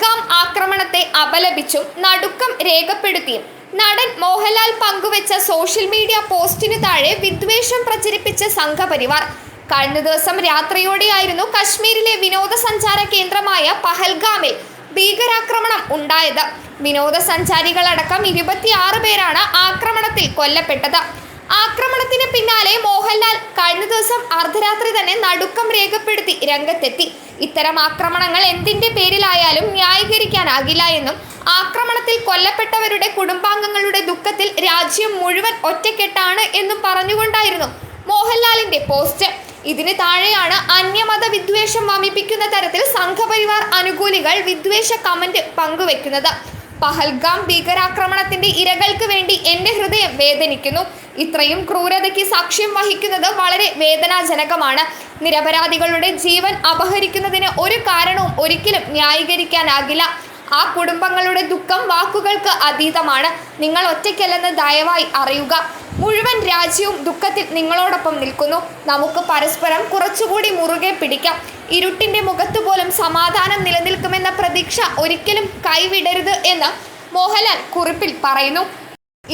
പഹൽഗാം ആക്രമണത്തെ അപലപിച്ചും നടുക്കം രേഖപ്പെടുത്തിയും. നടൻ മോഹൻലാൽ പങ്കുവച്ച സോഷ്യൽ മീഡിയ പോസ്റ്റിനു താഴെ വിദ്വേഷം പ്രചരിപ്പിച്ച സംഘപരിവാർ. കഴിഞ്ഞ ദിവസം രാത്രിയോടെയായിരുന്നു കശ്മീരിലെ വിനോദസഞ്ചാര കേന്ദ്രമായ പഹൽഗാമിൽ ഭീകരാക്രമണം ഉണ്ടായത്. വിനോദസഞ്ചാരികളടക്കം ഇരുപത്തിയാറ് പേരാണ് ആക്രമണത്തിൽ കൊല്ലപ്പെട്ടത്. ആക്രമണത്തിന് പിന്നാലെ മോഹൻലാൽ കഴിഞ്ഞ ദിവസം അർദ്ധരാത്രി തന്നെ നടുക്കം രേഖപ്പെടുത്തി രംഗത്തെത്തി. ഇത്തരം ആക്രമണങ്ങൾ എന്തിന്റെ പേരിലായാലും ന്യായീകരിക്കാനാകില്ല എന്നും ആക്രമണത്തിൽ കൊല്ലപ്പെട്ടവരുടെ കുടുംബാംഗങ്ങളുടെ ദുഃഖത്തിൽ രാജ്യം മുഴുവൻ ഒറ്റക്കെട്ടാണ് എന്നും പറഞ്ഞുകൊണ്ടായിരുന്നു മോഹൻലാലിന്റെ പോസ്റ്റ്. ഇതിന് താഴെയാണ് അന്യമത വിദ്വേഷം വമിപ്പിക്കുന്ന തരത്തിൽ സംഘപരിവാർ അനുകൂലികൾ വിദ്വേഷ കമന്റ് പങ്കുവെക്കുന്നത്. പഹൽഗാം ഭീകരാക്രമണത്തിന്റെ ഇരകൾക്ക് വേണ്ടി എന്റെ ഹൃദയം വേദനിക്കുന്നു. ഇത്രയും ക്രൂരതയ്ക്ക് സാക്ഷ്യം വഹിക്കുന്നത് വളരെ വേദനാജനകമാണ്. നിരപരാധികളുടെ ജീവൻ അപഹരിക്കുന്നതിന് ഒരു കാരണവും ഒരിക്കലും ന്യായീകരിക്കാനാകില്ല. ആ കുടുംബങ്ങളുടെ ദുഃഖം വാക്കുകൾക്ക് അതീതമാണ്. നിങ്ങൾ ഒറ്റയ്ക്കല്ലെന്ന് ദയവായി അറിയുക. മുഴുവൻ രാജ്യവും ദുഃഖത്തിൽ നിങ്ങളോടൊപ്പം നിൽക്കുന്നു. നമുക്ക് പരസ്പരം കുറച്ചുകൂടി മുറുകെ പിടിക്കാം. ഇരുട്ടിന്റെ മുഖത്ത് പോലും സമാധാനം നിലനിൽക്കുമെന്ന പ്രതീക്ഷ ഒരിക്കലും കൈവിടരുത് എന്ന് മോഹൻലാൽ കുറിപ്പിൽ പറയുന്നു.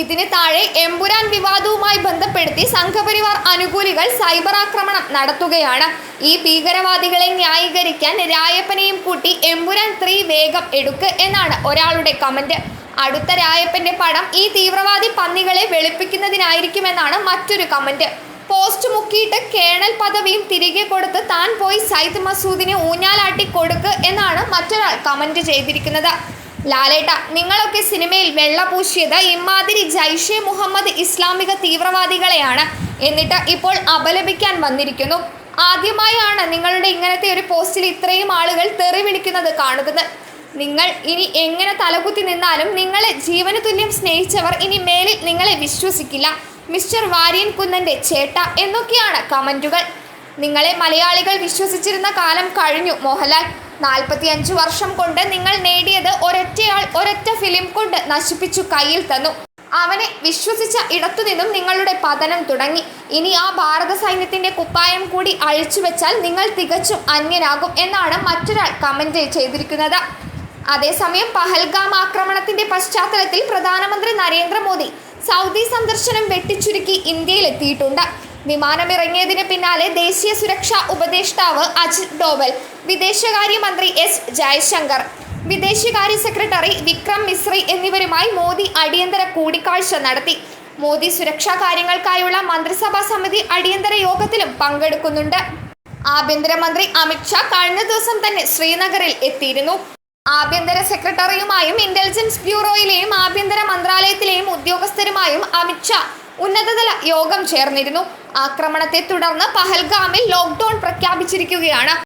ഇതിന് താഴെ എമ്പുരാൻ വിവാദവുമായി ബന്ധപ്പെടുത്തി സംഘപരിവാർ അനുകൂലികൾ സൈബർ ആക്രമണം നടത്തുകയാണ്. ഈ ഭീകരവാദികളെ ന്യായീകരിക്കാൻ രായപ്പനെയും കൂട്ടി എമ്പുരാൻ ത്രീ വേഗം എടുക്ക് എന്നാണ് ഒരാളുടെ കമന്റ്. അടുത്ത രായപ്പന്റെ പടം ഈ തീവ്രവാദി പന്നികളെ വെളുപ്പിക്കുന്നതിനായിരിക്കുമെന്നാണ് മറ്റൊരു കമന്റ്. പോസ്റ്റ് മുക്കിയിട്ട് കേണൽ പദവിയും തിരികെ കൊടുത്ത് താൻ പോയി സയ്യിദ് മസൂദിനെ ഊഞ്ഞാലാട്ടി കൊടുക്ക് എന്നാണ് മറ്റൊരാൾ കമന്റ് ചെയ്തിരിക്കുന്നത്. ലാലേട്ട നിങ്ങളൊക്കെ സിനിമയിൽ വെള്ള പൂശിയത് ഇമാതിരി ജൈഷെ മുഹമ്മദ് ഇസ്ലാമിക തീവ്രവാദികളെയാണ്. എന്നിട്ട് ഇപ്പോൾ അപലപിക്കാൻ വന്നിരിക്കുന്നു. ആദ്യമായാണ് നിങ്ങളുടെ ഇങ്ങനത്തെ ഒരു പോസ്റ്റിൽ ഇത്രയും ആളുകൾ തെറി വിളിക്കുന്നത് കാണുന്നത്. നിങ്ങൾ ഇനി എങ്ങനെ തലകുത്തി നിന്നാലും നിങ്ങളെ ജീവന തുല്യം സ്നേഹിച്ചവർ ഇനി മേലിൽ നിങ്ങളെ വിശ്വസിക്കില്ല. മിസ്റ്റർ വാര്യൻ കുന്നന്റെ ചേട്ട എന്നൊക്കെയാണ് കമന്റുകൾ നിങ്ങളെ മലയാളികൾ വിശ്വസിച്ചിരുന്ന കാലം കഴിഞ്ഞു മോഹൻലാൽ. നാൽപ്പത്തി അഞ്ച് വർഷം കൊണ്ട് നിങ്ങൾ നേടിയത് ഒരൊറ്റയാൾ ഒരൊറ്റ ഫിലിം കൊണ്ട് നശിപ്പിച്ചു കയ്യിൽ തന്നു. അവനെ വിശ്വസിച്ച ഇടത്തുനിന്നും നിങ്ങളുടെ പതനം തുടങ്ങി. ഇനി ആ ഭാരത സൈന്യത്തിന്റെ കുപ്പായം കൂടി അഴിച്ചു വെച്ചാൽ നിങ്ങൾ തികച്ചും അന്യനാകും എന്നാണ് മറ്റൊരാൾ കമന്റ് ചെയ്തിരിക്കുന്നത്. അതേസമയം പഹൽഗാം ആക്രമണത്തിന്റെ പശ്ചാത്തലത്തിൽ പ്രധാനമന്ത്രി നരേന്ദ്രമോദി സൗദി സന്ദർശനം വെട്ടിച്ചുരുക്കി ഇന്ത്യയിലെത്തിയിട്ടുണ്ട്. വിമാനമിറങ്ങിയതിന് പിന്നാലെ ദേശീയ സുരക്ഷാ ഉപദേഷ്ടാവ് അജിത് ഡോവൽ വിദേശകാര്യമന്ത്രി എസ് ജയശങ്കർ വിദേശകാര്യ സെക്രട്ടറി വിക്രം മിശ്രി എന്നിവരുമായി മോദി അടിയന്തര കൂടിക്കാഴ്ച നടത്തി. മോദി സുരക്ഷാ കാര്യങ്ങൾക്കായുള്ള മന്ത്രിസഭാ സമിതി അടിയന്തര യോഗത്തിലും പങ്കെടുക്കുന്നുണ്ട്. ആഭ്യന്തരമന്ത്രി അമിത്ഷാ കഴിഞ്ഞ ദിവസം തന്നെ ശ്രീനഗറിൽ എത്തിയിരുന്നു. ആഭ്യന്തര സെക്രട്ടറിയുമായും ഇന്റലിജൻസ് ബ്യൂറോയിലെയും ആഭ്യന്തര മന്ത്രാലയത്തിലെയും ഉദ്യോഗസ്ഥരുമായും അമിത്ഷാ ഉന്നതതല യോഗം ചേർന്നിരുന്നു. ആക്രമണത്തെ തുടർന്ന് പഹൽഗാമിൽ ലോക്ക്ഡൌൺ പ്രഖ്യാപിച്ചിരിക്കുകയാണ്.